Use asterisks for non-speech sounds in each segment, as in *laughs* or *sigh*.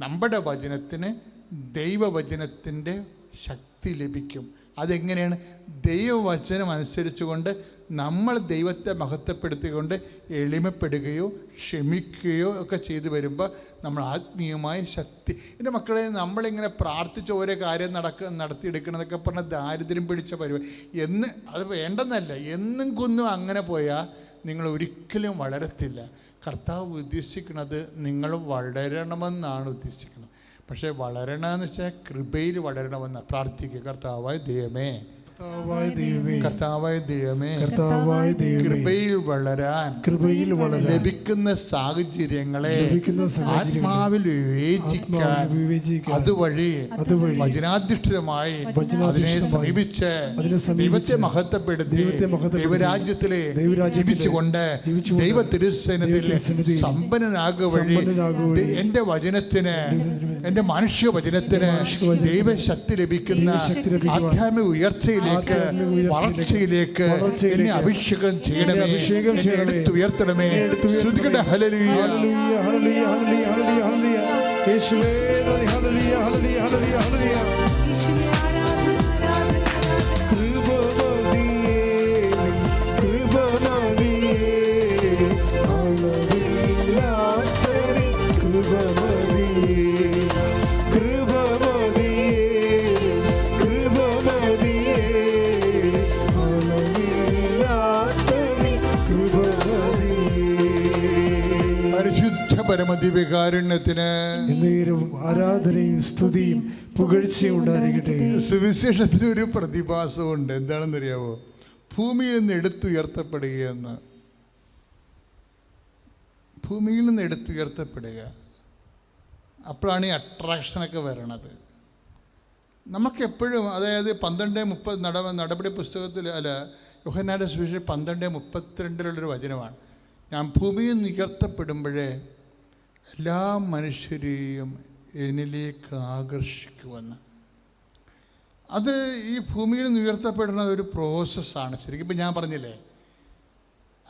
നമ്മുടെ വചനത്തിന് ദൈവവചനത്തിന്റെ ശക്തി ലഭിക്കും. അതെങ്ങനെയാണ്? ദൈവവചനം അനുസരിച്ചുകൊണ്ട് നമ്മൾ ദൈവത്തെ മഹത്വപ്പെടുത്തിക്കൊണ്ട് എളിമപ്പെടുകയോ ക്ഷമിക്കുകയോ ഒക്കെ ചെയ്തു വരുമ്പോൾ നമ്മൾ ആത്മീയമായ ശക്തി. എന്റെ മക്കളെ നമ്മളിങ്ങനെ പ്രാർത്ഥിച്ച് ഓരോ കാര്യം നടക്ക നടത്തിയെടുക്കണമെന്നൊക്കെ പറഞ്ഞാൽ ദാരിദ്ര്യം പിടിച്ച പരിപാടി. എന്ന് അത് വേണ്ടെന്നല്ല. എന്നും കുന്നും അങ്ങനെ പോയാൽ നിങ്ങൾ ഒരിക്കലും വളരത്തില്ല. കർത്താവ് ഉദ്ദേശിക്കുന്നത് നിങ്ങൾ വളരണമെന്നാണ് ഉദ്ദേശിക്കുന്നത്. പക്ഷേ വളരണമെന്ന് വെച്ചാൽ കൃപയിൽ വളരണമെന്ന്. പ്രാർത്ഥിക്കുക കർത്താവായ ദൈവമേ. കർത്താവായ ദൈവമേ. കർത്താവായ ദൈവമേ. കൃപയിൽ വളരാൻ. കൃപയിൽ വളരാൻ. ലഭിക്കുന്ന സാഹചര്യങ്ങളെ ലഭിക്കുന്ന ആത്മാവിൽ വിവേചിക്കാൻ അതുവഴി അതുവഴി വചനാധിഷ്ഠിതമായി അതിനെ സമീപിച്ച് ദൈവത്തെ മഹത്വപ്പെടുത്തി ദൈവരാജ്യത്തിലെ ജീവിച്ചുകൊണ്ട് ദൈവ തിരുസേനത്തിൽ സമ്പന്നനാകുക വഴി എന്റെ വചനത്തിന് എന്റെ മനുഷ്യ വചനത്തിന് ദൈവശക്തി ലഭിക്കുന്ന ആധ്യാത്മിക ഉയർച്ചയിലേക്ക് ആധ്യാത്മിക ഉയർച്ചയിലേക്ക്, വളർച്ചയിലേക്ക് എന്നെ അഭിഷേകം ചെയ്യണമേ അഭിഷേകം ചെയ്യണമേ. എടുത്തുയർത്തണമേ. ശ്രുതികട്ടെ hallelujah, hallelujah, hallelujah, hallelujah, hallelujah. യേശുവേ നന്ദി, ഹല്ലേലൂയ, ഹല്ലേലൂയ, ഹല്ലേലൂയ, പരമദിവ്യകാരുണ്യത്തിന് എന്നേരും ആരാധനയും സ്തുതിയും പുകഴ്ചയും ഉണ്ടായിരിക്കട്ടെ. സുവിശേഷത്തിന് ഒരു പ്രതിഭാസമുണ്ട്. എന്താണെന്നറിയാവോ? ഭൂമിയിൽ നിന്ന് എടുത്തുയർത്തപ്പെടുകയെന്ന്. ഭൂമിയിൽ നിന്ന് എടുത്തുയർത്തപ്പെടുക. അപ്പോഴാണ് ഈ അട്രാക്ഷനൊക്കെ വരണത്. നമുക്കെപ്പോഴും അതായത് പന്ത്രണ്ട് മുപ്പത് നട നടപടി പുസ്തകത്തിൽ അല്ല യോഹന്നാന്റെ സുവിശേഷം പന്ത്രണ്ട് മുപ്പത്തിരണ്ടിലുള്ളൊരു വചനമാണ്. ഞാൻ ഭൂമിയിൽ നിന്ന് ഉയർത്തപ്പെടുമ്പോഴേ എല്ലാ മനുഷ്യരെയും എന്നിലേക്ക് ആകർഷിക്കുമെന്ന്. അത് ഈ ഭൂമിയിൽ നിന്ന് ഉയർത്തപ്പെടുന്ന ഒരു പ്രോസസ്സാണ്. ശരിക്കും ഇപ്പം ഞാൻ പറഞ്ഞില്ലേ?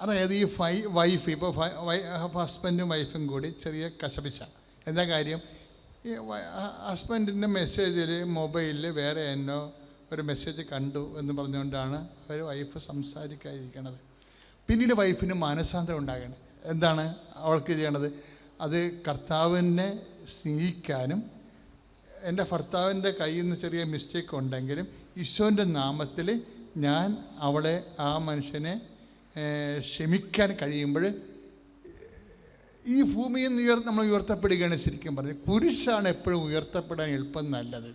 അതായത് ഈ ഫൈ വൈഫ് ഇപ്പോൾ ഹസ്ബൻഡും വൈഫും കൂടി ചെറിയ കശപിച്ച. എന്താ കാര്യം? ഈ ഹസ്ബൻഡിന്റെ മെസ്സേജിൽ മൊബൈലിൽ വേറെ എന്നോ ഒരു മെസ്സേജ് കണ്ടു എന്ന് പറഞ്ഞുകൊണ്ടാണ് ഒരു വൈഫ് സംസാരിക്കാതിരിക്കണത്. പിന്നീട് വൈഫിന് മാനസാന്തരം ഉണ്ടാകണം. എന്താണ് അവൾക്ക് ചെയ്യണത് അത് കർത്താവിനെ സ്നേഹിക്കാനും എന്റെ ഭർത്താവിന്റെ കയ്യിൽ നിന്ന് ചെറിയ മിസ്റ്റേക്ക് ഉണ്ടെങ്കിലും ഈശോന്റെ നാമത്തിൽ ഞാൻ അവളെ ആ മനുഷ്യനെ ക്ഷമിക്കാൻ കഴിയുമ്പോൾ ഈ ഭൂമിയിൽ നിന്ന് ഉയർ നമ്മൾ ഉയർത്തപ്പെടുകയാണ് ശരിക്കും പറഞ്ഞത്. കുരിശാണ് എപ്പോഴും ഉയർത്തപ്പെടാൻ എളുപ്പം നല്ലത്.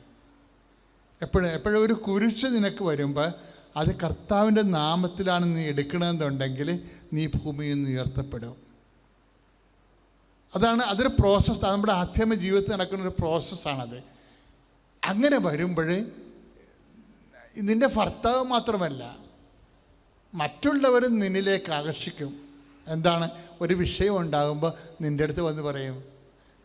എപ്പോഴും എപ്പോഴും ഒരു കുരിശ് നിനക്ക് വരുമ്പോൾ അത് കർത്താവിന്റെ നാമത്തിലാണ് നീ എടുക്കണമെന്നുണ്ടെങ്കിൽ നീ ഭൂമിയിൽ നിന്ന് ഉയർത്തപ്പെടും. അതാണ് അതൊരു പ്രോസസ്സ് നമ്മുടെ ആധ്യാത്മ ജീവിതത്തിൽ നടക്കുന്ന ഒരു പ്രോസസ്സാണത് അങ്ങനെ വരുമ്പോൾ നിന്റെ ഭർത്താവ് മാത്രമല്ല മറ്റുള്ളവരും നിന്നിലേക്ക് ആകർഷിക്കും. എന്താണ്? ഒരു വിഷയം ഉണ്ടാകുമ്പോൾ നിന്റെ അടുത്ത് വന്ന് പറയും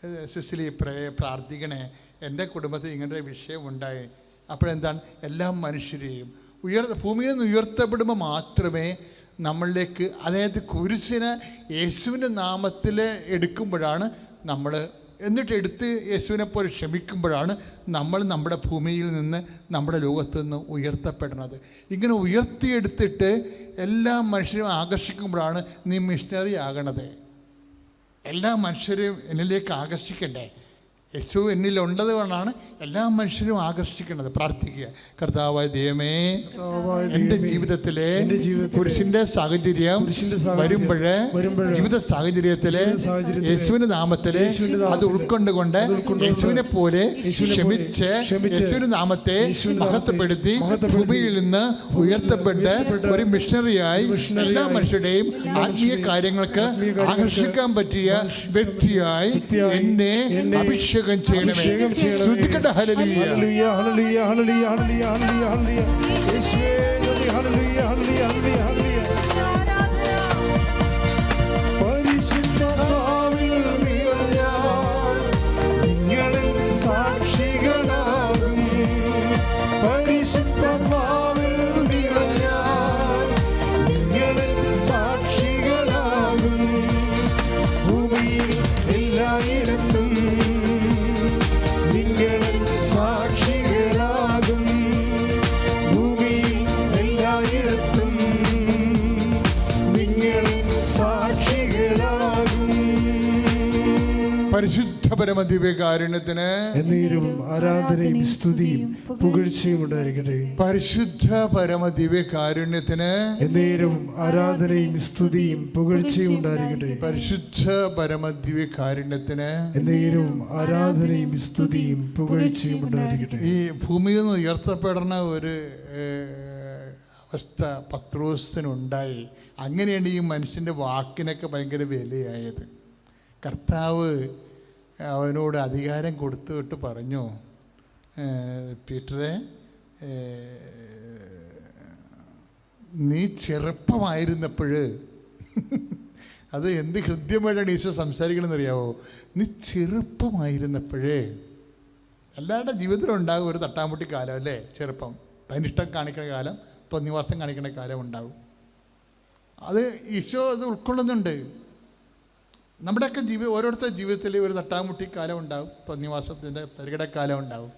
"ഏ, സിസിലി പ്രേ പ്രാർത്ഥിക്കണേ എന്റെ കുടുംബത്തിൽ ഇങ്ങനെ ഒരു വിഷയം ഉണ്ടായി. അപ്പോഴെന്താണ് എല്ലാ മനുഷ്യരെയും ഉയർ ഭൂമിയിൽ നിന്ന് ഉയർത്തപ്പെടുമ്പോൾ മാത്രമേ നമ്മളിലേക്ക് അതായത് കുരിശിനെ യേശുവിന്റെ നാമത്തിൽ എടുക്കുമ്പോഴാണ് നമ്മൾ എന്നിട്ട് എടുത്ത് യേശുവിനെ പോലെ ക്ഷമിക്കുമ്പോഴാണ് നമ്മൾ നമ്മുടെ ഭൂമിയിൽ നിന്ന് നമ്മുടെ ലോകത്ത് നിന്ന് ഉയർത്തപ്പെടുന്നത്. ഇങ്ങനെ ഉയർത്തിയെടുത്തിട്ട് എല്ലാ മനുഷ്യരും ആകർഷിക്കുമ്പോഴാണ് നീ മിഷണറി ആകണത്. എല്ലാ മനുഷ്യരെയും എന്നിലേക്ക് ആകർഷിക്കണ്ടേ? യേശു എന്നിലുള്ളത് കൊണ്ടാണ് എല്ലാ മനുഷ്യരും ആകർഷിക്കുന്നത്. പ്രാർത്ഥിക്കുക. കർത്താവായ ദൈവമേ എന്റെ ജീവിതത്തിലെ പുരുഷന്റെ സാഹചര്യം വരുമ്പോഴ് ജീവിത സാഹചര്യത്തിലെ യേശുവിന് യേശുവിന്റെ നാമത്തിലെ അത് ഉൾക്കൊണ്ടുകൊണ്ട് യേശുവിനെ പോലെ ക്ഷമിച്ച് യേശുവിന് യേശുവിന്റെ നാമത്തെ മഹത്വപ്പെടുത്തി ഭൂമിയിൽ നിന്ന് ഉയർത്തപ്പെട്ട് ഒരു മിഷണറിയായി എല്ലാ മനുഷ്യരുടെയും ആത്മീയ കാര്യങ്ങൾക്ക് ആകർഷിക്കാൻ പറ്റിയ വ്യക്തിയായി എന്നെ അഭിഷേക അഭിഷേകം ചെയ്യണമേ. ശ്രദ്ധിക്കട്ടെ hallelujah hallelujah, hallelujah, hallelujah, hallelujah, hallelujah, hallelujah. യേശുവേ നന്ദി, ഹല്ലേലൂയ, ഹല്ലേലൂയ, ഹല്ലേലൂയ, ഹല്ലേലൂയ. പരിശുദ്ധാത്മാവിൽ നിറഞ്ഞാൽ നിങ്ങളിൽ സാക്ഷികളാകും പരമദിവ്യകാരുണ്യത്തിന് എന്നീരും ആരാധനയും സ്തുതിയും പുകഴ്ചയും ഉണ്ടായിരിക്കട്ടെ. പരിശുദ്ധ പരമദിവ്യകാരുണ്യത്തിന് എന്നീരും ആരാധനയും സ്തുതിയും പുകഴ്ചയും ഉണ്ടായിരിക്കട്ടെ. പരിശുദ്ധ പരമദിവ്യകാരുണ്യത്തിന് എന്നീരും ആരാധനയും സ്തുതിയും പുകഴ്ചയും ഉണ്ടായിരിക്കട്ടെ. ഈ ഭൂമിയിൽ നിന്ന് ഉയർത്തപ്പെടുന്ന ഒരു അവസ്ഥ പത്രോസിനുണ്ടായി. അങ്ങനെയാണ് ഈ മനുഷ്യന്റെ വാക്കിനൊക്കെ ഭയങ്കര വിലയായത്. കർത്താവ് അവനോട് അധികാരം കൊടുത്തുവിട്ട് പറഞ്ഞു പീറ്ററെ നീ ചെറുപ്പമായിരുന്നപ്പോൾ *laughs* അത് എന്ത് ഹൃദ്യമായിട്ടാണ് ഈശോ സംസാരിക്കണമെന്ന് അറിയാവോ? നീ ചെറുപ്പമായിരുന്നപ്പോഴേ എല്ലാവരുടെ ജീവിതത്തിലും ഉണ്ടാകും ഒരു തട്ടാമുട്ടി കാലം അല്ലേ? ചെറുപ്പം. തനിഷ്ടം കാണിക്കുന്ന കാലം തൊന്നിവാസം കാണിക്കുന്ന കാലം ഉണ്ടാകും. അത് ഈശോ അത് ഉൾക്കൊള്ളുന്നുണ്ട്. നമ്മുടെയൊക്കെ ജീവി ഓരോരുത്തരുടെ ജീവിതത്തിൽ ഒരു തട്ടാമുട്ടി കാലം ഉണ്ടാവും. പന്നിവാസത്തിന്റെ തരികിടക്കാലം ഉണ്ടാവും.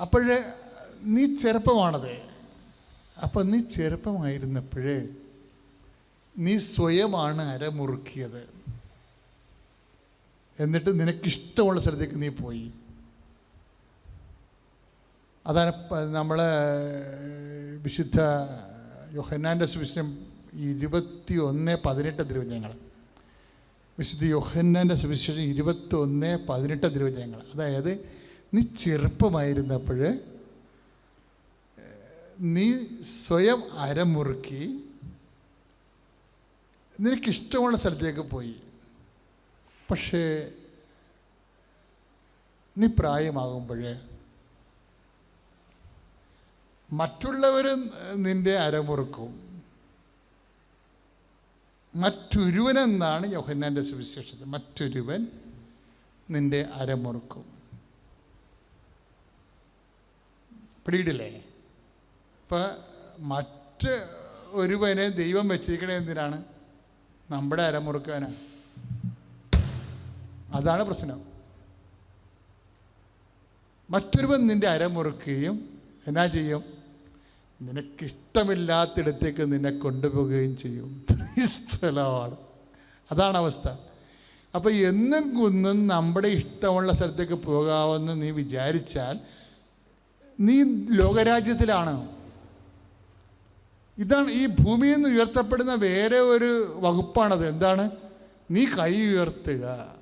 അപ്പോഴേ നീ ചെറുപ്പമാണത്. അപ്പോൾ നീ ചെറുപ്പമായിരുന്നപ്പോഴേ നീ സ്വയമാണ് അരമുറുക്കിയത്. എന്നിട്ട് നിനക്കിഷ്ടമുള്ള സ്ഥലത്തേക്ക് നീ പോയി. അതാണ് നമ്മൾ വിശുദ്ധ യൊഹന്നാന്റെ സുവിശേഷം ഇരുപത്തി ഒന്ന് പതിനെട്ട് തിരുവചനങ്ങൾ. വിശുദ്ധ യോഹന്നന്റെ സുവിശേഷം ഇരുപത്തി ഒന്ന് പതിനെട്ട് തിരുവചനങ്ങൾ. അതായത് നീ ചെറുപ്പമായിരുന്നപ്പോൾ നീ സ്വയം അരമുറുക്കി നിനക്കിഷ്ടമുള്ള സ്ഥലത്തേക്ക് പോയി. പക്ഷേ നീ പ്രായമാകുമ്പോൾ മറ്റുള്ളവർ നിന്റെ അരമുറുക്കും. മറ്റൊരുവനെന്നാണ് യോഹന്നാന്റെ സുവിശേഷത്തിൽ. മറ്റൊരുവൻ നിന്റെ അരമുറുക്കും. പിടിയിടില്ലേ? ഇപ്പം മറ്റ് ഒരുവനെ ദൈവം വെച്ചിരിക്കണേ എന്തിനാണ്? നമ്മുടെ അരമുറുക്കാനാണ് അതാണ് പ്രശ്നം. മറ്റൊരുവൻ നിന്റെ അരമുറുക്കുകയും എന്നാ ചെയ്യും? നിനക്കിഷ്ടമില്ലാത്തിടത്തേക്ക് നിന്നെ കൊണ്ടുപോവുകയും ചെയ്യും. സ്ഥലമാണ് അതാണ് അവസ്ഥ. അപ്പോൾ എന്നും കുന്നും നമ്മുടെ ഇഷ്ടമുള്ള സ്ഥലത്തേക്ക് പോകാമെന്ന് നീ വിചാരിച്ചാൽ നീ ലോകരാജ്യത്തിലാണ്. ഇതാണ് ഈ ഭൂമിയിൽ നിന്ന് ഉയർത്തപ്പെടുന്ന വേറെ ഒരു വകുപ്പാണത്. എന്താണ്? നീ കൈ ഉയർത്തുക.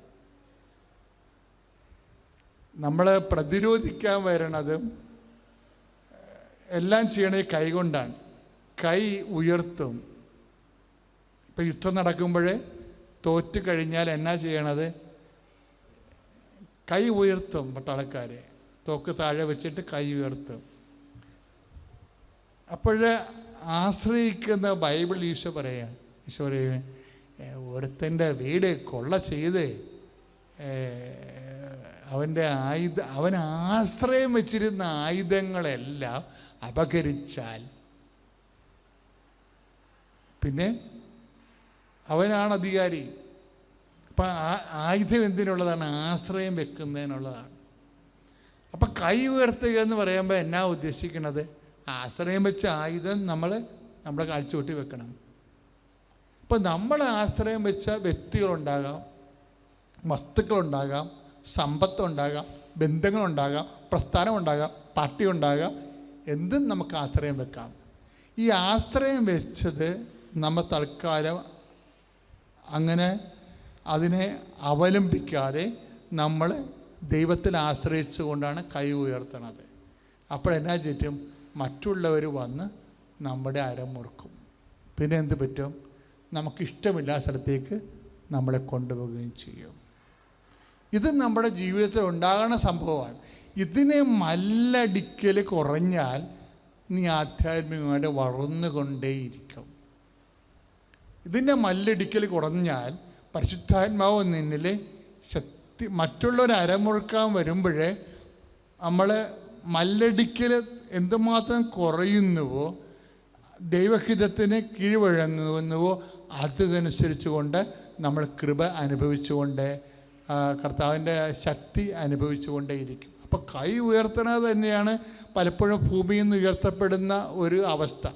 നമ്മളെ പ്രതിരോധിക്കാൻ വരണതും എല്ലാം ചെയ്യണത് കൈ കൊണ്ടാണ്. കൈ ഉയർത്തും. ഇപ്പം യുദ്ധം നടക്കുമ്പോൾ തോറ്റു കഴിഞ്ഞാൽ എന്നാ ചെയ്യണത്? കൈ ഉയർത്തും പട്ടാളക്കാരെ. തോക്ക് താഴെ വെച്ചിട്ട് കൈ ഉയർത്തും. അപ്പോൾ ആശ്രയിക്കുന്ന ബൈബിൾ ഈശോ പറയാം ഈശോ പറയുക ഒരുത്തന്റെ വീട് കൊള്ള ചെയ്ത് അവന്റെ ആയുധ അവൻ ആശ്രയം വെച്ചിരുന്ന ആയുധങ്ങളെല്ലാം അപകരിച്ചാൽ പിന്നെ അവനാണ് അധികാരി. അപ്പം ആയുധം എന്തിനുള്ളതാണ്? ആശ്രയം വെക്കുന്നതിനുള്ളതാണ്. അപ്പം കൈ ഉയർത്തുക എന്ന് പറയുമ്പോൾ എന്നാ ഉദ്ദേശിക്കുന്നത് ആശ്രയം വെച്ച ആയുധം നമ്മൾ നമ്മുടെ കാഴ്ചവെട്ടി വെക്കണം. ഇപ്പം നമ്മൾ ആശ്രയം വെച്ച വ്യക്തികളുണ്ടാകാം വസ്തുക്കളുണ്ടാകാം സമ്പത്തുണ്ടാകാം ബന്ധങ്ങളുണ്ടാകാം പ്രസ്ഥാനമുണ്ടാകാം പാർട്ടി ഉണ്ടാകാം എന്തും നമുക്ക് ആശ്രയം വെക്കാം. ഈ ആശ്രയം വെച്ചത് നമ്മൾ തൽക്കാലം അങ്ങനെ അതിനെ അവലംബിക്കാതെ നമ്മൾ ദൈവത്തിൽ ആശ്രയിച്ചുകൊണ്ടാണ് കൈ ഉയർത്തണത്. അപ്പോഴെന്നാ ചുറ്റും മറ്റുള്ളവർ വന്ന് നമ്മുടെ അരം മുറുക്കും. പിന്നെ എന്ത് പറ്റും? നമുക്കിഷ്ടമില്ലാത്ത സ്ഥലത്തേക്ക് നമ്മളെ കൊണ്ടുപോവുകയും ചെയ്യും. ഇത് നമ്മുടെ ജീവിതത്തിൽ ഉണ്ടാകുന്ന സംഭവമാണ്. ഇതിനെ മല്ലടിക്കൽ കുറഞ്ഞാൽ നീ ആധ്യാത്മികമായിട്ട് വളർന്നുകൊണ്ടേയിരിക്കും. ഇതിന്റെ മല്ലടിക്കൽ കുറഞ്ഞാൽ പരിശുദ്ധാത്മാവ് നിന്നിൽ ശക്തി മറ്റുള്ളവർ അരമുറുക്കാൻ വരുമ്പോഴേ നമ്മൾ മല്ലടിക്കൽ എന്തുമാത്രം കുറയുന്നുവോ ദൈവഹിതത്തിന് കീഴ്വഴങ്ങുന്നുവോ അതനുസരിച്ച് കൊണ്ട് നമ്മൾ കൃപ അനുഭവിച്ചുകൊണ്ട് കർത്താവിന്റെ ശക്തി അനുഭവിച്ചുകൊണ്ടേയിരിക്കും. അപ്പോൾ കൈ ഉയർത്തണത് തന്നെയാണ് പലപ്പോഴും ഭൂമിയിൽ നിന്ന് ഉയർത്തപ്പെടുന്ന ഒരു അവസ്ഥ.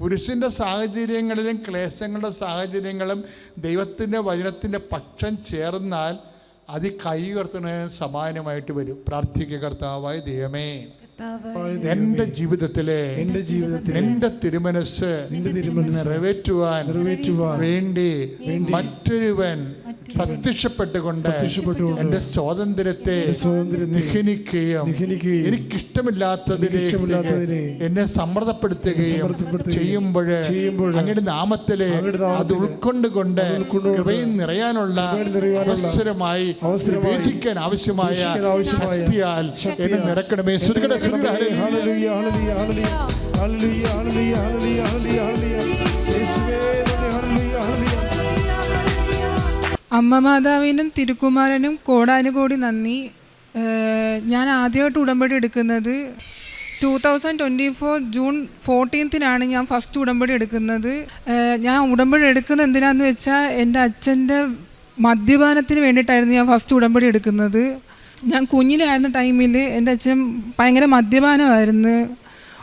കുരിശിന്റെ സാഹചര്യങ്ങളിലും ക്ലേശങ്ങളുടെ സാഹചര്യങ്ങളും ദൈവത്തിന്റെ വചനത്തിന്റെ പക്ഷം ചേർന്നാൽ അത് കൈ ഉയർത്തുന്നതിന് സമാനമായിട്ട് വരും. പ്രാർത്ഥിക്കുക കർത്താവായ ദൈവമേ. എന്റെ ജീവിതത്തിലെ എന്റെ ജീവിതത്തിൽ എന്റെ തിരുമനസ് നിന്റെ തിരുമനസ് നിറവേറ്റുവാൻ നിറവേറ്റുവാൻ വേണ്ടി മറ്റൊരുവൻ പ്രത്യക്ഷപ്പെട്ടുകൊണ്ട് എന്റെ സ്വാതന്ത്ര്യത്തെ നിഹനിക്കുകയും എനിക്കിഷ്ടമില്ലാത്തതിലേക്ക് എന്നെ സമ്മർദ്ദപ്പെടുത്തുകയും ചെയ്യുമ്പോൾ അങ്ങയുടെ നാമത്തിലെ അത് ഉൾക്കൊണ്ടുകൊണ്ട് കൃപയിൽ നിറയാനുള്ള അവസരമായി വിവേചിക്കാൻ ആവശ്യമായ ശക്തിയാൽ എന്നെ നിറക്കണമേ ശ്രുതികട ശ്രുതികട hallelujah, hallelujah, hallelujah, hallelujah, hallelujah, hallelujah, hallelujah, അമ്മ മാതാവിനും തിരുക്കുമാരനും കോടാനുകോടി നന്ദി. ഞാൻ ആദ്യമായിട്ട് ഉടമ്പടി എടുക്കുന്നത് two thousand twenty four June ഫോർട്ടീൻത്തിനാണ് ഞാൻ ഫസ്റ്റ് ഉടമ്പടി എടുക്കുന്നത്. ഞാൻ ഉടമ്പടി എടുക്കുന്നത് എന്തിനാന്ന് വെച്ചാൽ എന്റെ അച്ഛന്റെ മദ്യപാനത്തിന് വേണ്ടിയിട്ടായിരുന്നു ഞാൻ ഫസ്റ്റ് ഉടമ്പടി എടുക്കുന്നത്. ഞാൻ കുഞ്ഞിലായിരുന്ന ടൈമിൽ എന്റെ അച്ഛൻ ഭയങ്കര മദ്യപാനമായിരുന്നു.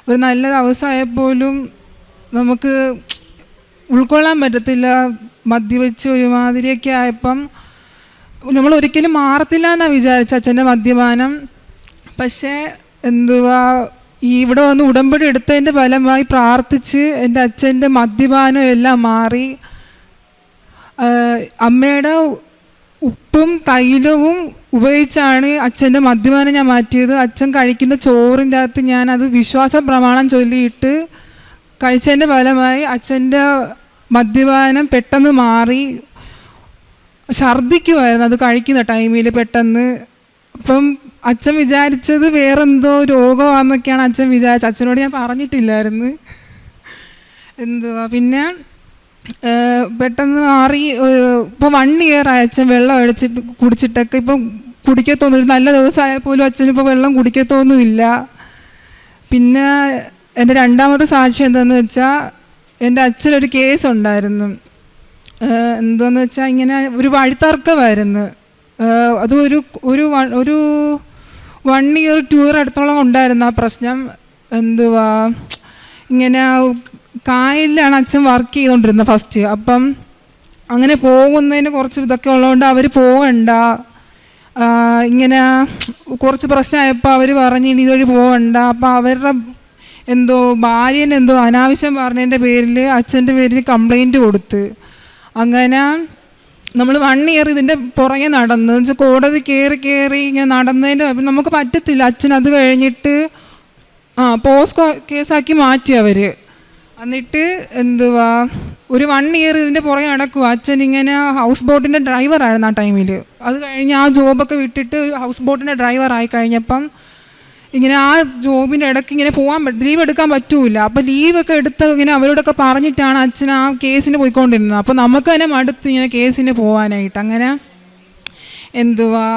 ഒരു നല്ല ദിവസമായപ്പോലും നമുക്ക് ഉൾക്കൊള്ളാൻ പറ്റത്തില്ല. മദ്യപിച്ച് ഒരുമാതിരിയൊക്കെ ആയപ്പം നമ്മൾ ഒരിക്കലും മാറത്തില്ല എന്നാണ് വിചാരിച്ച അച്ഛന്റെ മദ്യപാനം. പക്ഷേ എന്തുവാ ഈ ഇവിടെ വന്ന് ഉടമ്പടി എടുത്തതിന്റെ ഫലമായി പ്രാർത്ഥിച്ച് എന്റെ അച്ഛന്റെ മദ്യപാനം എല്ലാം മാറി. അമ്മയുടെ ഉപ്പും തൈലവും ഉപയോഗിച്ചാണ് അച്ഛന്റെ മദ്യപാനം ഞാൻ മാറ്റിയത്. അച്ഛൻ കഴിക്കുന്ന ചോറിന്റെ അകത്ത് ഞാനത് വിശ്വാസ പ്രമാണം ചൊല്ലിയിട്ട് കഴിച്ചതിന്റെ ഫലമായി അച്ഛന്റെ മദ്യപാനം പെട്ടെന്ന് മാറി ഛർദ്ദിക്കുമായിരുന്നു അത് കഴിക്കുന്ന ടൈമിൽ പെട്ടെന്ന്. അപ്പം അച്ഛൻ വിചാരിച്ചത് വേറെന്തോ രോഗമാണെന്നൊക്കെയാണ് അച്ഛൻ വിചാരിച്ചത്. അച്ഛനോട് ഞാൻ പറഞ്ഞിട്ടില്ലായിരുന്നു. എന്തുവാ? പിന്നെ പെട്ടെന്ന് മാറി ഇപ്പം വൺ ഇയർ ആയി അച്ഛൻ വെള്ളം അഴിച്ച് കുടിച്ചിട്ടൊക്കെ ഇപ്പം കുടിക്കത്തൊന്നും നല്ല ദിവസമായാൽ പോലും അച്ഛനിപ്പോൾ വെള്ളം കുടിക്കത്തൊന്നുമില്ല പിന്നെ എന്റെ രണ്ടാമത്തെ സാക്ഷി എന്താണെന്ന് വെച്ചാൽ എന്റെ അച്ഛനൊരു കേസ് ഉണ്ടായിരുന്നു. എന്താന്ന് വെച്ചാൽ ഇങ്ങനെ ഒരു വഴിത്തർക്കമായിരുന്നു. അത് ഒരു ഒരു വൺ ഒരു വൺ ഇയർ ടു ഇയർ അടുത്തോളം ഉണ്ടായിരുന്നു ആ പ്രശ്നം. എന്തുവാ? ഇങ്ങനെ കായലിലാണ് അച്ഛൻ വർക്ക് ചെയ്തുകൊണ്ടിരുന്നത് ഫസ്റ്റ് അപ്പം അങ്ങനെ പോകുന്നതിന് കുറച്ച് ഇതൊക്കെ ഉള്ളതുകൊണ്ട് അവർ പോകണ്ട ഇങ്ങനെ കുറച്ച് പ്രശ്നമായപ്പോൾ അവർ പറഞ്ഞ് ഇനി ഇതുവഴി പോകണ്ട അപ്പം അവരുടെ എന്തോ ഭാര്യൻ എന്തോ അനാവശ്യം പറഞ്ഞതിന്റെ പേരിൽ അച്ഛന്റെ പേരിൽ കംപ്ലൈന്റ് കൊടുത്ത്. അങ്ങനെ നമ്മൾ വൺ ഇയർ ഇതിന്റെ പുറകെ നടന്ന്. വെച്ചാൽ കോടതി കയറി കയറി ഇങ്ങനെ നടന്നതിന്റെ നമുക്ക് പറ്റത്തില്ല. അച്ഛൻ അത് കഴിഞ്ഞിട്ട് ആ പോസ്കോ കേസാക്കി മാറ്റി അവർ എന്നിട്ട് എന്തുവാ ഒരു വൺ ഇയർ ഇതിന്റെ പുറകെ നടക്കുക അച്ഛൻ ഇങ്ങനെ ഹൗസ് ബോട്ടിന്റെ ഡ്രൈവറായിരുന്നു ആ ടൈമിൽ അത് കഴിഞ്ഞ് ആ ജോബൊക്കെ വിട്ടിട്ട് ഹൗസ് ബോട്ടിന്റെ ഡ്രൈവറായി കഴിഞ്ഞപ്പം ഇങ്ങനെ ആ ജോബിന്റെ ഇടയ്ക്ക് ഇങ്ങനെ പോകാൻ ലീവ് എടുക്കാൻ പറ്റൂല. അപ്പോൾ ലീവൊക്കെ എടുത്ത് ഇങ്ങനെ അവരോടൊക്കെ പറഞ്ഞിട്ടാണ് അച്ഛൻ ആ കേസിന് പോയിക്കൊണ്ടിരുന്നത്. അപ്പോൾ നമുക്ക് തന്നെ മടുത്ത് ഇങ്ങനെ കേസിന് പോകാനായിട്ട് അങ്ങനെ എന്തുവാ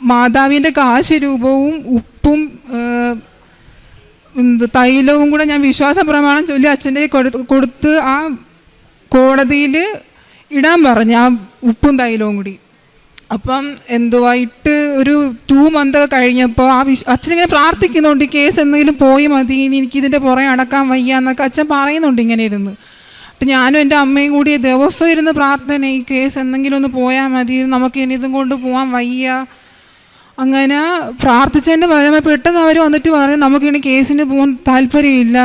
മാതാവിന്റെ കാശ് രൂപവും ഉപ്പും എന്ത് തൈലവും കൂടെ ഞാൻ വിശ്വാസ പ്രമാണം ചൊല്ലി അച്ഛന്റെ കൊടുത്ത് ആ കോടതിയിൽ ഇടാൻ പറഞ്ഞു ആ ഉപ്പും തൈലവും കൂടി. അപ്പം എന്തുവായിട്ട് ഒരു ടു മന്ത് കഴിഞ്ഞപ്പോൾ ആ വിശ് അച്ഛനിങ്ങനെ പ്രാർത്ഥിക്കുന്നുണ്ട് കേസ് എന്തെങ്കിലും പോയി മതി ഇനി എനിക്ക് ഇതിന്റെ പുറകെ അടക്കാൻ വയ്യ എന്നൊക്കെ അച്ഛൻ പറയുന്നുണ്ട് ഇങ്ങനെ ഇരുന്ന്. അപ്പം ഞാനും എന്റെ അമ്മയും കൂടി ദിവസവും ഇരുന്ന് പ്രാർത്ഥന ഈ കേസ് എന്തെങ്കിലും ഒന്ന് പോയാൽ മതി നമുക്ക് ഇനി ഇതും കൊണ്ട് പോകാൻ വയ്യ അങ്ങനെ പ്രാർത്ഥിച്ചതിന്റെ ഫലമായി പെട്ടെന്ന് അവർ വന്നിട്ട് പറയും നമുക്കിനി കേസിന് പോകാൻ താല്പര്യമില്ല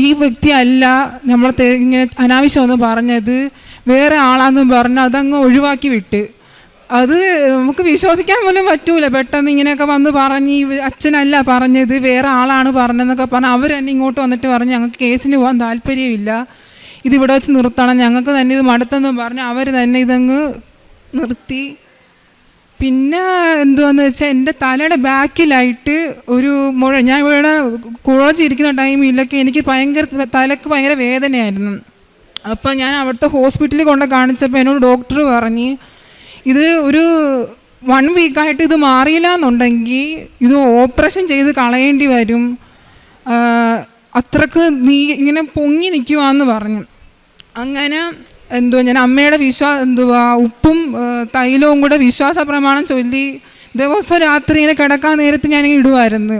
ഈ വ്യക്തി അല്ല നമ്മൾ ഇങ്ങനെ അനാവശ്യമൊന്നും പറഞ്ഞത് വേറെ ആളാന്നും പറഞ്ഞു അതങ്ങ് ഒഴിവാക്കി വിട്ട് അത് നമുക്ക് വിശ്വസിക്കാൻ പോലും പറ്റൂല. പെട്ടെന്ന് ഇങ്ങനെയൊക്കെ വന്ന് പറഞ്ഞ് അച്ഛനല്ല പറഞ്ഞത് വേറെ ആളാണ് പറഞ്ഞതെന്നൊക്കെ പറഞ്ഞ് അവർ തന്നെ ഇങ്ങോട്ട് വന്നിട്ട് പറഞ്ഞ് ഞങ്ങൾക്ക് കേസിന് പോകാൻ താല്പര്യമില്ല. ഇതിവിടെ വെച്ച് നിർത്തണം. ഞങ്ങൾക്ക് തന്നെ ഇത് മടുത്തെന്ന് പറഞ്ഞ് അവർ തന്നെ ഇതങ്ങ് നിർത്തി. പിന്നെ എന്തുവാന്ന് വെച്ചാൽ എന്റെ തലയുടെ ബാക്കിലായിട്ട് ഒരു മുഴ ഞാൻ ഇവിടെ കോളേജ് ഇരിക്കുന്ന ടൈമിലൊക്കെ എനിക്ക് ഭയങ്കര തലക്ക് ഭയങ്കര വേദനയായിരുന്നു. അപ്പം ഞാൻ അവിടുത്തെ ഹോസ്പിറ്റലിൽ കൊണ്ട് കാണിച്ചപ്പോൾ എന്നോട് ഡോക്ടർ പറഞ്ഞ് ഇത് ഒരു വൺ വീക്കായിട്ട് ഇത് മാറിയില്ല എന്നുണ്ടെങ്കിൽ ഇത് ഓപ്പറേഷൻ ചെയ്ത് കളയേണ്ടി വരും. അത്രയ്ക്ക് നീ ഇങ്ങനെ പൊങ്ങി നിൽക്കുവാന്ന് പറഞ്ഞു. അങ്ങനെ എന്തുവാ ഞാൻ അമ്മയുടെ വിശ്വാ എന്തുവാ ഉപ്പും തൈലവും കൂടെ വിശ്വാസ പ്രമാണം ചൊല്ലി ദിവസം രാത്രി ഇങ്ങനെ കിടക്കാൻ നേരത്ത് ഞാൻ ഇടുമായിരുന്നു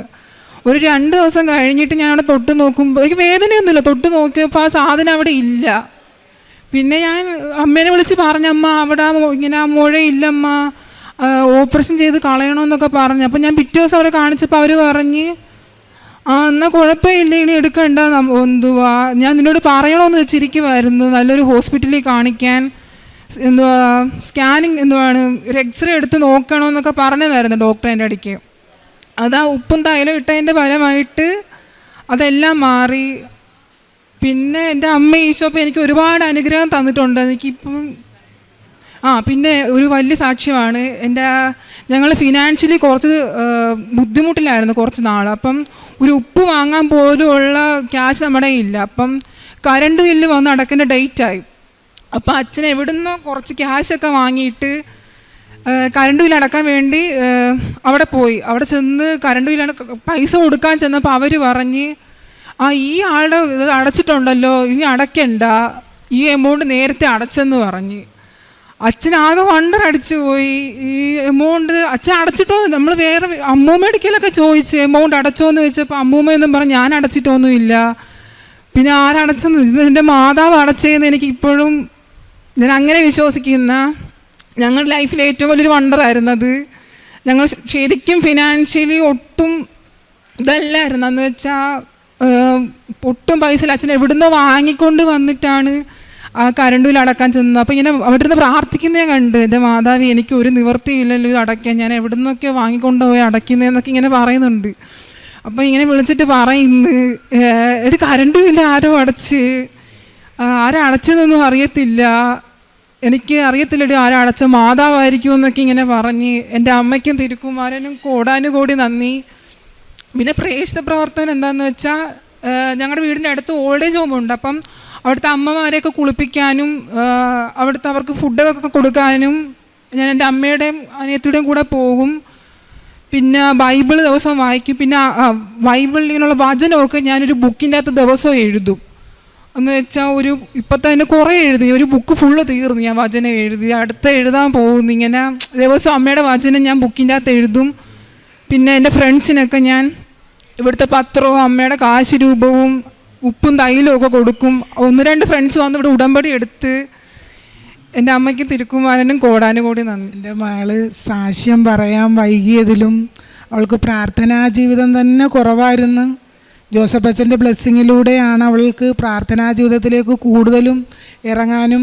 ഒരു രണ്ട് ദിവസം കഴിഞ്ഞിട്ട് ഞാൻ അവിടെ തൊട്ട് നോക്കുമ്പോൾ എനിക്ക് വേദനയൊന്നുമില്ല. തൊട്ട് നോക്കിയപ്പോൾ ആ സാധനം അവിടെ ഇല്ല. പിന്നെ ഞാൻ അമ്മേനെ വിളിച്ച് പറഞ്ഞമ്മ അവിടെ ഇങ്ങനെ മുഴയില്ലമ്മ ഓപ്പറേഷൻ ചെയ്ത് കളയണമെന്നൊക്കെ പറഞ്ഞു. അപ്പം ഞാൻ പിറ്റേ ദിവസം അവരെ കാണിച്ചപ്പോൾ അവർ പറഞ്ഞ് ആ എന്നാൽ കുഴപ്പമില്ല ഇനി എടുക്കണ്ട. എന്തുവാ ഞാൻ നിന്നോട് പറയണമെന്ന് വെച്ചിരിക്കുമായിരുന്നു നല്ലൊരു ഹോസ്പിറ്റലിൽ കാണിക്കാൻ എന്തുവാ സ്കാനിങ് എന്തുവാണ് ഒരു എക്സ്റേ എടുത്ത് നോക്കണമെന്നൊക്കെ പറഞ്ഞതായിരുന്നു ഡോക്ടർ എന്റെ അടിക്ക് അതാ ഉപ്പും തൈലം ഇട്ടതിന്റെ ഫലമായിട്ട് അതെല്ലാം മാറി. പിന്നെ എന്റെ അമ്മ ഈശോപ്പം എനിക്ക് ഒരുപാട് അനുഗ്രഹം തന്നിട്ടുണ്ട്. എനിക്കിപ്പം ആ പിന്നെ ഒരു വലിയ സാക്ഷ്യമാണ്. എന്റെ ഞങ്ങൾ ഫിനാൻഷ്യലി കുറച്ച് ബുദ്ധിമുട്ടിലായിരുന്നു കുറച്ച് നാൾ. അപ്പം ഒരു ഉപ്പ് വാങ്ങാൻ പോലുമുള്ള ക്യാഷ് നമ്മുടെ ഇല്ല അപ്പം കറണ്ട് ബില്ല് വന്ന് ഡേറ്റ് ആയി. അപ്പം അച്ഛൻ എവിടുന്നോ കുറച്ച് ക്യാഷൊക്കെ വാങ്ങിയിട്ട് കരണ്ട് ബില്ല് അടക്കാൻ വേണ്ടി അവിടെ പോയി. അവിടെ ചെന്ന് കറണ്ട് ബില്ല് പൈസ കൊടുക്കാൻ ചെന്നപ്പോൾ അവർ പറഞ്ഞ് ആ ഈ ആളുടെ ഇത് അടച്ചിട്ടുണ്ടല്ലോ ഇനി അടയ്ക്കണ്ട. ഈ എമൗണ്ട് നേരത്തെ അടച്ചെന്ന് പറഞ്ഞ്. അച്ഛനാകെ വണ്ടർ അടിച്ചു പോയി. ഈ എമൗണ്ട് അച്ഛൻ അടച്ചിട്ടോ? നമ്മൾ വേറെ അമ്മൂമ്മയടിക്കലൊക്കെ ചോദിച്ചു എമൗണ്ട് അടച്ചോ? എന്ന് ചോദിച്ചപ്പോൾ അമ്മൂമ്മയൊന്നും പറഞ്ഞു ഞാൻ അടച്ചിട്ടൊന്നുമില്ല പിന്നെ ആരടച്ചെന്ന് എന്റെ മാതാവ് അടച്ചതെന്ന് എനിക്ക് ഇപ്പോഴും ഞാൻ അങ്ങനെ വിശ്വസിക്കുന്ന ഞങ്ങളുടെ ലൈഫിൽ ഏറ്റവും വലിയൊരു അത്. ഞങ്ങൾ ശരിക്കും ഫിനാൻഷ്യലി ഒട്ടും ഇതല്ലായിരുന്നു. എന്ന് വെച്ചാൽ ഒട്ടും പൈസ ഇല്ല. അച്ഛൻ എവിടുന്നോ വാങ്ങിക്കൊണ്ട് വന്നിട്ടാണ് ആ കറണ്ട് അടക്കാൻ ചെന്നത്. അപ്പോൾ ഇങ്ങനെ അവിടെ നിന്ന് പ്രാർത്ഥിക്കുന്നേ കണ്ട്. എന്റെ മാതാവി എനിക്ക് ഒരു നിവൃത്തിയില്ലല്ലോ ഇത് അടയ്ക്കാൻ. ഞാൻ എവിടെ നിന്നൊക്കെ വാങ്ങിക്കൊണ്ട് പോയി അടയ്ക്കുന്നതെന്നൊക്കെ ഇങ്ങനെ പറയുന്നുണ്ട്. അപ്പോൾ ഇങ്ങനെ വിളിച്ചിട്ട് പറയുന്നു ഒരു കരണ്ടും ഇല്ല ആരോ അടച്ച്. ആരും അടച്ചതെന്നും അറിയത്തില്ല. എനിക്ക് അറിയത്തില്ലടി ആരും അടച്ച മാതാവായിരിക്കും എന്നൊക്കെ ഇങ്ങനെ പറഞ്ഞ് എന്റെ അമ്മയ്ക്കും തിരുക്കുമാരനും കോടാനുകോടി നന്ദി. പിന്നെ പ്രേക്ഷിത പ്രവർത്തനം എന്താണെന്ന് വെച്ചാൽ ഞങ്ങളുടെ വീടിന്റെ അടുത്ത് ഓൾഡ് ഏജ് ഉണ്ട്. അപ്പം അവിടുത്തെ അമ്മമാരെയൊക്കെ കുളിപ്പിക്കാനും അവിടുത്തെ അവർക്ക് ഫുഡൊക്കെ കൊടുക്കാനും ഞാൻ എന്റെ അമ്മയുടെയും അനിയത്തിയുടെയും കൂടെ പോകും. പിന്നെ ബൈബിൾ ദിവസം വായിക്കും. പിന്നെ ബൈബിളിൽ ഇങ്ങനെയുള്ള വചനമൊക്കെ ഞാനൊരു ബുക്കിന്റെ അകത്ത് ദിവസം എഴുതും. എന്ന് വെച്ചാൽ ഒരു ഇപ്പം തന്നെ കുറേ എഴുതി. ഒരു ബുക്ക് ഫുള്ള് തീർന്നു ഞാൻ വചനം എഴുതി. അടുത്ത എഴുതാൻ പോകുന്നു. ഇങ്ങനെ ദിവസം അമ്മയുടെ വചനം ഞാൻ ബുക്കിന്റെ അകത്ത് എഴുതും. പിന്നെ എന്റെ ഫ്രണ്ട്സിനൊക്കെ ഞാൻ ഇവിടുത്തെ പത്രവും അമ്മയുടെ കാശ് രൂപവും ഉപ്പും തൈലും ഒക്കെ കൊടുക്കും. ഒന്ന് രണ്ട് ഫ്രണ്ട്സ് വന്ന് ഇവിടെ ഉടമ്പടി എടുത്ത് എന്റെ അമ്മയ്ക്ക് തിരുക്കുമാരനും കോടാനും കൂടി നന്ദി. എന്റെ മകൾ സാക്ഷ്യം പറയാൻ വൈകിയതിലും അവൾക്ക് പ്രാർത്ഥനാ ജീവിതം തന്നെ കുറവായിരുന്നു. ജോസഫ് അച്ഛന്റെ ബ്ലെസ്സിങ്ങിലൂടെയാണ് അവൾക്ക് പ്രാർത്ഥനാ ജീവിതത്തിലേക്ക് കൂടുതലും ഇറങ്ങാനും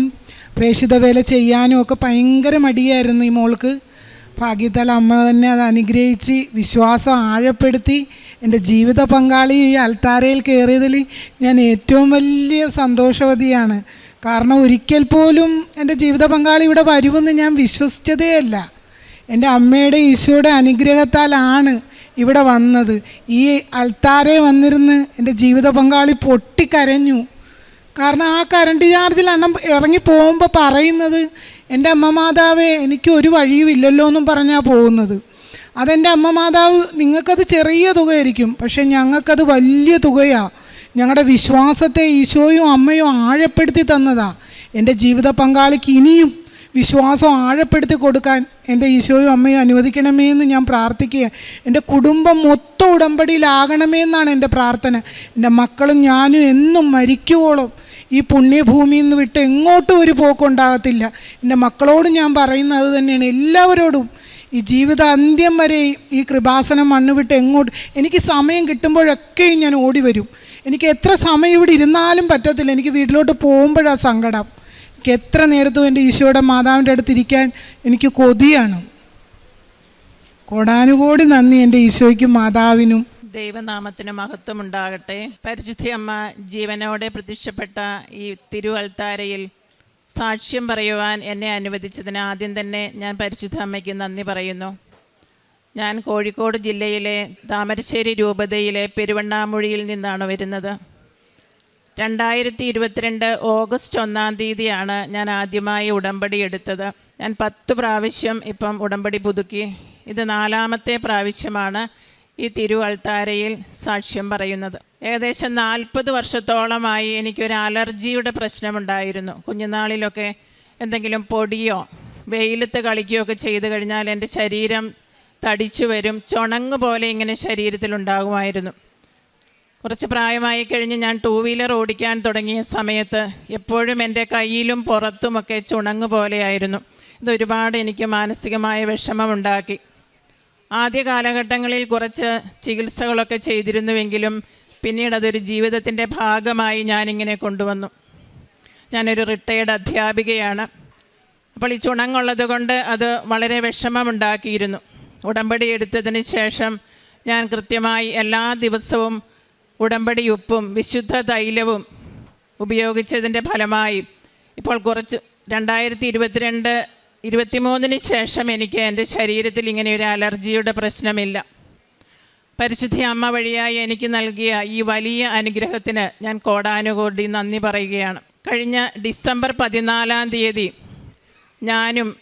പ്രേക്ഷിത വേല ചെയ്യാനും ഒക്കെ ഭയങ്കര മടിയായിരുന്നു ഈ മോൾക്ക്. ഭാഗ്യത്താൽ അമ്മ തന്നെ അത് അനുഗ്രഹിച്ച് വിശ്വാസം ആഴപ്പെടുത്തി എന്റെ ജീവിത പങ്കാളി ഈ അൽത്താരയിൽ കയറിയതിൽ ഞാൻ ഏറ്റവും വലിയ സന്തോഷവതിയാണ്. കാരണം ഒരിക്കൽ പോലും എന്റെ ജീവിത പങ്കാളി ഇവിടെ വരുമെന്ന് ഞാൻ വിശ്വസിച്ചതേയല്ല എന്റെ അമ്മയുടെ ഈശോയുടെ അനുഗ്രഹത്താലാണ് ഇവിടെ വന്നത്. ഈ അൽത്താരെ വന്നിരുന്ന് എന്റെ ജീവിത പങ്കാളി പൊട്ടിക്കരഞ്ഞു. കാരണം ആ കറണ്ട് ചാർജിൽ അണ്ണം ഇറങ്ങി പോകുമ്പോൾ പറയുന്നത് എന്റെ അമ്മ മാതാവേ എനിക്ക് ഒരു വഴിയുമില്ലല്ലോ എന്നും പറഞ്ഞാൽ പോകുന്നത്. അതെന്റെ അമ്മ മാതാവ് നിങ്ങൾക്കത് ചെറിയ തുകയായിരിക്കും പക്ഷെ ഞങ്ങൾക്കത് വലിയ തുകയാണ് ഞങ്ങളുടെ വിശ്വാസത്തെ ഈശോയും അമ്മയും ആഴപ്പെടുത്തി തന്നതാ. എന്റെ ജീവിത പങ്കാളിക്ക് ഇനിയും വിശ്വാസം ആഴപ്പെടുത്തി കൊടുക്കാൻ എന്റെ ഈശോയും അമ്മയും അനുവദിക്കണമേ എന്ന് ഞാൻ പ്രാർത്ഥിക്കുക എന്റെ കുടുംബം മൊത്തം ഉടമ്പടിയിലാകണമേ എന്നാണ് എന്റെ പ്രാർത്ഥന. എന്റെ മക്കളും ഞാനും എന്നും മരിക്കുവോളം ഈ പുണ്യഭൂമിയിൽ നിന്ന് വിട്ട് എങ്ങോട്ടും ഒരു പോക്കുണ്ടാകത്തില്ല. എന്റെ മക്കളോട് ഞാൻ പറയുന്നത് തന്നെയാണ്. എല്ലാവരോടും ഈ ജീവിത അന്ത്യം വരെ ഈ കൃപാസനം മണ്ണ് വിട്ട് എങ്ങോട്ട് എനിക്ക് സമയം കിട്ടുമ്പോഴൊക്കെയും ഞാൻ ഓടി വരും. എനിക്ക് എത്ര സമയം ഇവിടെ ഇരുന്നാലും പറ്റത്തില്ല. എനിക്ക് വീട്ടിലോട്ട് പോകുമ്പോഴാണ് സങ്കടം. എനിക്ക് എത്ര നേരത്തും എന്റെ ഈശോയുടെ മാതാവിന്റെ അടുത്ത് ഇരിക്കാൻ എനിക്ക് കൊതിയാണ്. കോടാനുകോടി നന്ദി എന്റെ ഈശോയ്ക്കും മാതാവിനും. ദൈവനാമത്തിന് മഹത്വം ഉണ്ടാകട്ടെ പരിശുദ്ധയമ്മ ജീവനോടെ പ്രത്യക്ഷപ്പെട്ട ഈ തിരുവൽത്താരയിൽ സാക്ഷ്യം പറയുവാൻ എന്നെ അനുവദിച്ചതിന് ആദ്യം തന്നെ ഞാൻ പരിശുദ്ധ അമ്മയ്ക്ക് നന്ദി പറയുന്നു. ഞാൻ കോഴിക്കോട് ജില്ലയിലെ താമരശ്ശേരി രൂപതയിലെ പെരുവണ്ണാമുഴിയിൽ നിന്നാണ് വരുന്നത്. രണ്ടായിരത്തി ഇരുപത്തിരണ്ട് ഓഗസ്റ്റ് ഒന്നാം തീയതിയാണ് ഞാൻ ആദ്യമായി ഉടമ്പടി എടുത്തത്. ഞാൻ പത്ത് പ്രാവശ്യം ഇപ്പം ഉടമ്പടി പുതുക്കി. ഇത് നാലാമത്തെ പ്രാവശ്യമാണ് ഈ തിരുവൾത്താരയിൽ സാക്ഷ്യം പറയുന്നത്. ഏകദേശം നാൽപ്പത് വർഷത്തോളമായി എനിക്കൊരു അലർജിയുടെ പ്രശ്നമുണ്ടായിരുന്നു. കുഞ്ഞുനാളിലൊക്കെ എന്തെങ്കിലും പൊടിയോ വെയിലത്ത് കളിക്കുകയോ ഒക്കെ ചെയ്തു കഴിഞ്ഞാൽ എന്റെ ശരീരം തടിച്ചു വരും. ചുണങ്ങ് പോലെ ഇങ്ങനെ ശരീരത്തിലുണ്ടാകുമായിരുന്നു കുറച്ച് പ്രായമായി കഴിഞ്ഞ് ഞാൻ ടൂ വീലർ ഓടിക്കാൻ തുടങ്ങിയ സമയത്ത് എപ്പോഴും എന്റെ കയ്യിലും പുറത്തുമൊക്കെ ചുണങ്ങ് പോലെയായിരുന്നു. ഇതൊരുപാട് എനിക്ക് മാനസികമായ വിഷമമുണ്ടാക്കി. ആദ്യ കാലഘട്ടങ്ങളിൽ കുറച്ച് ചികിത്സകളൊക്കെ ചെയ്തിരുന്നുവെങ്കിലും പിന്നീട് അതൊരു ജീവിതത്തിന്റെ ഭാഗമായി ഞാനിങ്ങനെ കൊണ്ടുവന്നു. ഞാനൊരു റിട്ടയേർഡ് അധ്യാപികയാണ്. അപ്പോൾ ഈ ചുണങ്ങുള്ളത് കൊണ്ട് അത് വളരെ വിഷമമുണ്ടാക്കിയിരുന്നു. ഉടമ്പടി എടുത്തതിന് ശേഷം ഞാൻ കൃത്യമായി എല്ലാ ദിവസവും ഉടമ്പടി ഉപ്പും വിശുദ്ധ തൈലവും ഉപയോഗിച്ചതിന്റെ ഫലമായി ഇപ്പോൾ കുറച്ച് രണ്ടായിരത്തി ഇരുപത്തിരണ്ട് ഇരുപത്തിമൂന്നിന് ശേഷം എനിക്ക് എന്റെ ശരീരത്തിൽ ഇങ്ങനെ ഒരു അലർജിയുടെ പ്രശ്നമില്ല. പരിശുദ്ധി അമ്മ വഴിയായി എനിക്ക് നൽകിയ ഈ വലിയ അനുഗ്രഹത്തിന് ഞാൻ കോടാനുകോടി നന്ദി പറയുകയാണ്. കഴിഞ്ഞ ഡിസംബർ പതിനാലാം തീയതി ഞാനും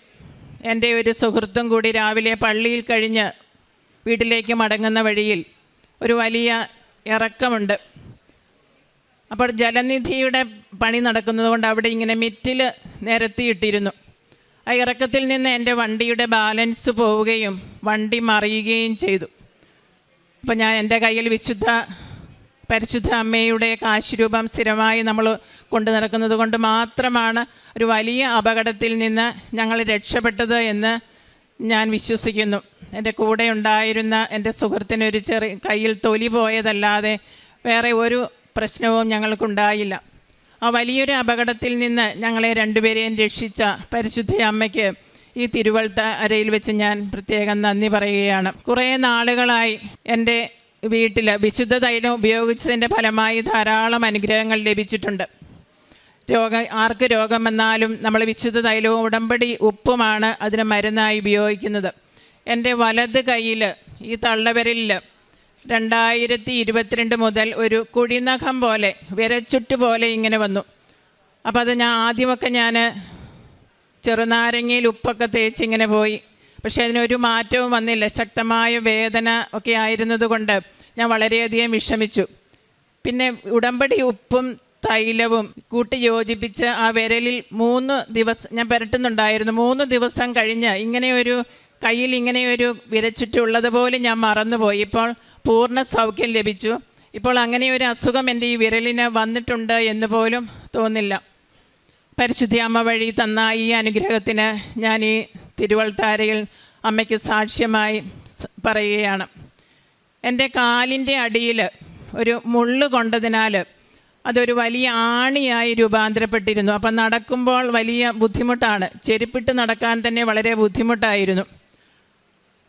എന്റെ ഒരു സുഹൃത്തും കൂടി രാവിലെ പള്ളിയിൽ കഴിഞ്ഞ് വീട്ടിലേക്ക് മടങ്ങുന്ന വഴിയിൽ ഒരു വലിയ ഇറക്കമുണ്ട്. അപ്പോൾ ജലനിധിയുടെ പണി നടക്കുന്നതുകൊണ്ട് അവിടെ ഇങ്ങനെ മിറ്റിൽ നിരത്തിയിട്ടിരുന്നു. ആ ഇറക്കത്തിൽ നിന്ന് എന്റെ വണ്ടിയുടെ ബാലൻസ് പോവുകയും വണ്ടി മറിയുകയും ചെയ്തു. അപ്പോൾ ഞാൻ എന്റെ കയ്യിൽ വിശുദ്ധ പരിശുദ്ധ അമ്മയുടെ കാശുരൂപം സ്ഥിരമായി നമ്മൾ കൊണ്ടു നടക്കുന്നത് കൊണ്ട് മാത്രമാണ് ഒരു വലിയ അപകടത്തിൽ നിന്ന് ഞങ്ങൾ രക്ഷപ്പെട്ടത് എന്ന് ഞാൻ വിശ്വസിക്കുന്നു. എന്റെ കൂടെ ഉണ്ടായിരുന്ന എന്റെ സുഹൃത്തിന് ഒരു ചെറിയ കയ്യിൽ തൊലി പോയതല്ലാതെ വേറെ ഒരു പ്രശ്നവും ഞങ്ങൾക്കുണ്ടായില്ല. ആ വലിയൊരു അപകടത്തിൽ നിന്ന് ഞങ്ങളെ രണ്ടുപേരെയും രക്ഷിച്ച പരിശുദ്ധ അമ്മയ്ക്ക് ഈ തിരുവഴുത്ത അരയിൽ വെച്ച് ഞാൻ പ്രത്യേകം നന്ദി പറയുകയാണ്. കുറേ നാളുകളായി എന്റെ വീട്ടിൽ വിശുദ്ധ തൈലം ഉപയോഗിച്ചതിന്റെ ഫലമായി ധാരാളം അനുഗ്രഹങ്ങൾ ലഭിച്ചിട്ടുണ്ട്. രോഗം ആർക്ക് രോഗം വന്നാലും നമ്മൾ വിശുദ്ധ തൈലവും ഉടമ്പടി ഉപ്പുമാണ് അതിന് മരുന്നായി ഉപയോഗിക്കുന്നത്. എന്റെ വലത് കയ്യിൽ ഈ തള്ളവിരലിൽ രണ്ടായിരത്തി ഇരുപത്തിരണ്ട് മുതൽ ഒരു കുഴിനഖം പോലെ വിരച്ചുട്ട് പോലെ ഇങ്ങനെ വന്നു. അപ്പം അത് ഞാൻ ആദ്യമൊക്കെ ഞാൻ ചെറുനാരങ്ങയിൽ ഉപ്പൊക്കെ തേച്ച് ഇങ്ങനെ പോയി. പക്ഷേ അതിനൊരു മാറ്റവും വന്നില്ല. ശക്തമായ വേദന ഒക്കെ ആയിരുന്നതുകൊണ്ട് ഞാൻ വളരെയധികം വിഷമിച്ചു. പിന്നെ ഉടമ്പടി ഉപ്പും തൈലവും കൂട്ടി യോജിപ്പിച്ച് ആ വിരലിൽ മൂന്ന് ദിവസം ഞാൻ പുരട്ടുന്നുണ്ടായിരുന്നു. മൂന്ന് ദിവസം കഴിഞ്ഞ് ഇങ്ങനെയൊരു കയ്യിൽ ഇങ്ങനെയൊരു വിരച്ചിട്ടുള്ളത് ഞാൻ മറന്നുപോയി. ഇപ്പോൾ പൂർണ സൗഖ്യം ലഭിച്ചു. ഇപ്പോൾ അങ്ങനെ ഒരു അസുഖം എന്റെ ഈ വിരലിന് വന്നിട്ടുണ്ട് എന്ന് പോലും തോന്നില്ല. പരിശുദ്ധി അമ്മ വഴി തന്ന ഈ അനുഗ്രഹത്തിന് ഞാൻ ഈ തിരുവൾത്താരയിൽ അമ്മയ്ക്ക് സാക്ഷ്യമായി പറയുകയാണ്. എന്റെ കാലിന്റെ അടിയിൽ ഒരു മുള്ളു കൊണ്ടതിനാൽ അതൊരു വലിയ ആണിയായി രൂപാന്തരപ്പെട്ടിരുന്നു. അപ്പം നടക്കുമ്പോൾ വലിയ ബുദ്ധിമുട്ടാണ്. ചെരുപ്പിട്ട് നടക്കാൻ തന്നെ വളരെ ബുദ്ധിമുട്ടായിരുന്നു.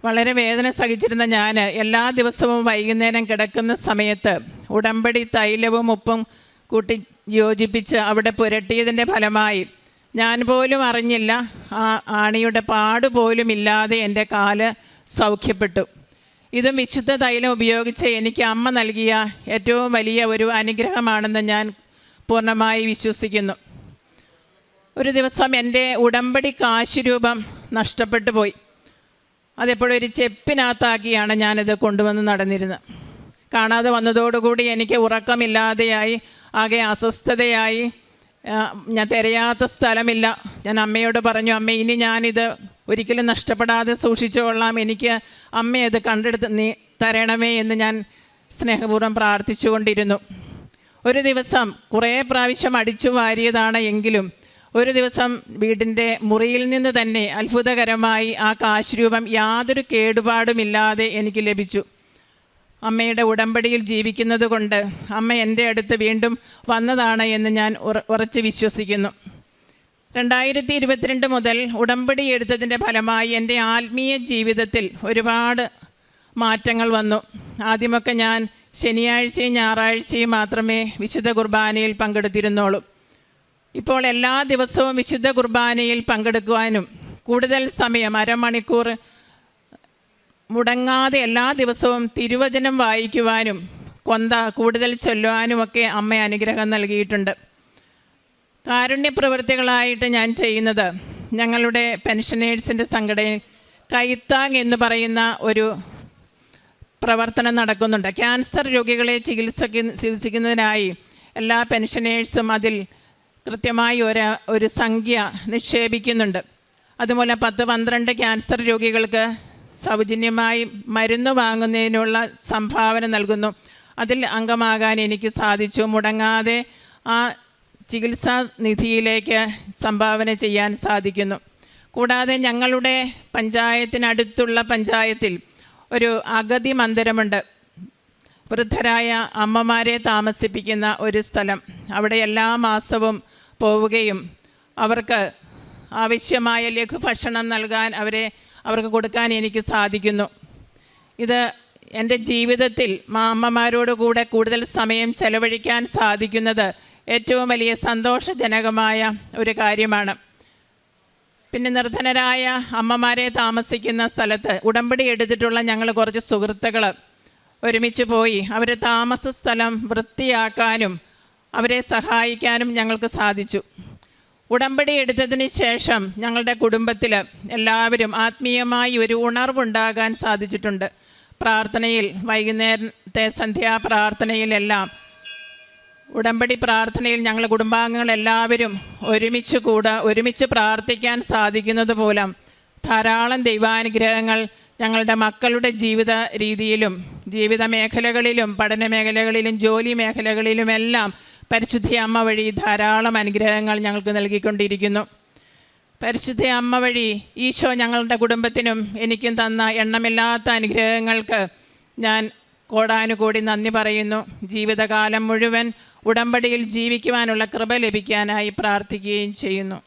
വളരെ വേദന സഹിച്ചിരുന്ന ഞാൻ എല്ലാ ദിവസവും വൈകുന്നേരം കിടക്കുന്ന സമയത്ത് ഉടമ്പടി തൈലവും ഉപ്പും കൂട്ടി യോജിപ്പിച്ച് അവിടെ പുരട്ടിയതിന്റെ ഫലമായി ഞാൻ പോലും അറിഞ്ഞില്ല. ആ ആണിയുടെ പാട് പോലും ഇല്ലാതെ എന്റെ കാൽ സൗഖ്യപ്പെട്ടു. ഇതും വിശുദ്ധ തൈലം ഉപയോഗിച്ച് എനിക്ക് അമ്മ നൽകിയ ഏറ്റവും വലിയ ഒരു അനുഗ്രഹമാണെന്ന് ഞാൻ പൂർണമായി വിശ്വസിക്കുന്നു. ഒരു ദിവസം എന്റെ ഉടമ്പടി കാശുരൂപം നഷ്ടപ്പെട്ടു പോയി. അതെപ്പോഴും ഒരു ചെപ്പിനകത്താക്കിയാണ് ഞാനത് കൊണ്ടുവന്ന് നടന്നിരുന്നത്. കാണാതെ വന്നതോടുകൂടി എനിക്ക് ഉറക്കമില്ലാതെയായി ആകെ അസ്വസ്ഥതയായി. ഞാൻ തിരയാത്ത സ്ഥലമില്ല. ഞാൻ അമ്മയോട് പറഞ്ഞു അമ്മ ഇനി ഞാനിത് ഒരിക്കലും നഷ്ടപ്പെടാതെ സൂക്ഷിച്ചുകൊള്ളാം എനിക്ക് അമ്മ അത് കണ്ടെടുത്ത് നീ തരണമേ എന്ന് ഞാൻ സ്നേഹപൂർവം പ്രാർത്ഥിച്ചുകൊണ്ടിരുന്നു. ഒരു ദിവസം കുറേ പ്രാവശ്യം അടിച്ചു വാരിയതാണ് എങ്കിലും ഒരു ദിവസം വീടിന്റെ മുറിയിൽ നിന്ന് തന്നെ അത്ഭുതകരമായി ആ കാശ്രൂപം യാതൊരു കേടുപാടുമില്ലാതെ എനിക്ക് ലഭിച്ചു. അമ്മയുടെ ഉടമ്പടിയിൽ ജീവിക്കുന്നത് കൊണ്ട് അമ്മ എന്റെ അടുത്ത് വീണ്ടും വന്നതാണ് എന്ന് ഞാൻ ഉറച്ച് വിശ്വസിക്കുന്നു. രണ്ടായിരത്തി ഇരുപത്തിരണ്ട് മുതൽ ഉടമ്പടി എടുത്തതിന്റെ ഫലമായി എന്റെ ആത്മീയ ജീവിതത്തിൽ ഒരുപാട് മാറ്റങ്ങൾ വന്നു. ആദ്യമൊക്കെ ഞാൻ ശനിയാഴ്ചയും ഞായറാഴ്ചയും മാത്രമേ വിശുദ്ധ കുർബാനയിൽ പങ്കെടുത്തിരുന്നുള്ളൂ. ഇപ്പോൾ എല്ലാ ദിവസവും വിശുദ്ധ കുർബാനയിൽ പങ്കെടുക്കുവാനും കൂടുതൽ സമയം അരമണിക്കൂർ മുടങ്ങാതെ എല്ലാ ദിവസവും തിരുവചനം വായിക്കുവാനും കൊന്ത കൂടുതൽ ചൊല്ലുവാനുമൊക്കെ അമ്മ അനുഗ്രഹം നൽകിയിട്ടുണ്ട്. കാരുണ്യപ്രവൃത്തികളായിട്ട് ഞാൻ ചെയ്യുന്നത് ഞങ്ങളുടെ പെൻഷനേഴ്സിന്റെ സംഘടന കൈത്താങ് എന്ന് പറയുന്ന ഒരു പ്രവർത്തനം നടക്കുന്നുണ്ട്. ക്യാൻസർ രോഗികളെ ചികിത്സയ്ക്ക് ചികിത്സിക്കുന്നതിനായി എല്ലാ പെൻഷനേഴ്സും അതിൽ കൃത്യമായി ഒരു ഒരു സംഖ്യ നിക്ഷേപിക്കുന്നുണ്ട്. അതുപോലെ പത്ത് പന്ത്രണ്ട് ക്യാൻസർ രോഗികൾക്ക് സൗജന്യമായി മരുന്ന് വാങ്ങുന്നതിനുള്ള സംഭാവന നൽകുന്നു. അതിൽ അംഗമാകാൻ എനിക്ക് സാധിച്ചു. മുടങ്ങാതെ ആ ചികിത്സാ നിധിയിലേക്ക് സംഭാവന ചെയ്യാൻ സാധിക്കുന്നു. കൂടാതെ ഞങ്ങളുടെ പഞ്ചായത്തിനടുത്തുള്ള പഞ്ചായത്തിൽ ഒരു അഗതി മന്ദിരമുണ്ട്. വൃദ്ധരായ അമ്മമാരെ താമസിപ്പിക്കുന്ന ഒരു സ്ഥലം. അവിടെ എല്ലാ മാസവും പോവുകയും അവർക്ക് ആവശ്യമായ ലഘുഭക്ഷണം നൽകാൻ അവരെ അവർക്ക് കൊടുക്കാൻ എനിക്ക് സാധിക്കുന്നു. ഇത് എന്റെ ജീവിതത്തിൽ അമ്മമാരോട് കൂടെ കൂടുതൽ സമയം ചെലവഴിക്കാൻ സാധിക്കുന്നത് ഏറ്റവും വലിയ സന്തോഷജനകമായ ഒരു കാര്യമാണ്. പിന്നെ നിർധനരായ അമ്മമാരെ താമസിക്കുന്ന സ്ഥലത്ത് ഉടമ്പടി എടുത്തിട്ടുള്ള ഞങ്ങൾ കുറച്ച് സുഹൃത്തുക്കൾ ഒരുമിച്ച് പോയി. അവരെ താമസ സ്ഥലം വൃത്തിയാക്കാനും അവരെ സഹായിക്കാനും ഞങ്ങൾക്ക് സാധിച്ചു. ഉടമ്പടി എടുത്തതിന് ശേഷം ഞങ്ങളുടെ കുടുംബത്തിൽ എല്ലാവരും ആത്മീയമായി ഒരു ഉണർവുണ്ടാകാൻ സാധിച്ചിട്ടുണ്ട്. പ്രാർത്ഥനയിൽ വൈകുന്നേരത്തെ സന്ധ്യാ പ്രാർത്ഥനയിലെല്ലാം ഉടമ്പടി പ്രാർത്ഥനയിൽ ഞങ്ങൾ കുടുംബാംഗങ്ങൾ എല്ലാവരും ഒരുമിച്ച് കൂടെ ഒരുമിച്ച് പ്രാർത്ഥിക്കാൻ സാധിക്കുന്നത് മൂലം ധാരാളം ദൈവാനുഗ്രഹങ്ങൾ ഞങ്ങളുടെ മക്കളുടെ ജീവിത രീതിയിലും ജീവിത മേഖലകളിലും പഠന മേഖലകളിലും ജോലി മേഖലകളിലുമെല്ലാം പരിശുദ്ധ അമ്മ വഴി ധാരാളം അനുഗ്രഹങ്ങൾ ഞങ്ങൾക്ക് നൽകിക്കൊണ്ടിരിക്കുന്നു. പരിശുദ്ധ അമ്മ വഴി ഈശോ ഞങ്ങളുടെ കുടുംബത്തിനും എനിക്കും തന്ന എണ്ണമില്ലാത്ത അനുഗ്രഹങ്ങൾക്ക് ഞാൻ കോടാനുകൂടി നന്ദി പറയുന്നു. ജീവിതകാലം മുഴുവൻ ഉടമ്പടിയിൽ ജീവിക്കുവാനുള്ള കൃപ ലഭിക്കാനായി പ്രാർത്ഥിക്കുകയും ചെയ്യുന്നു.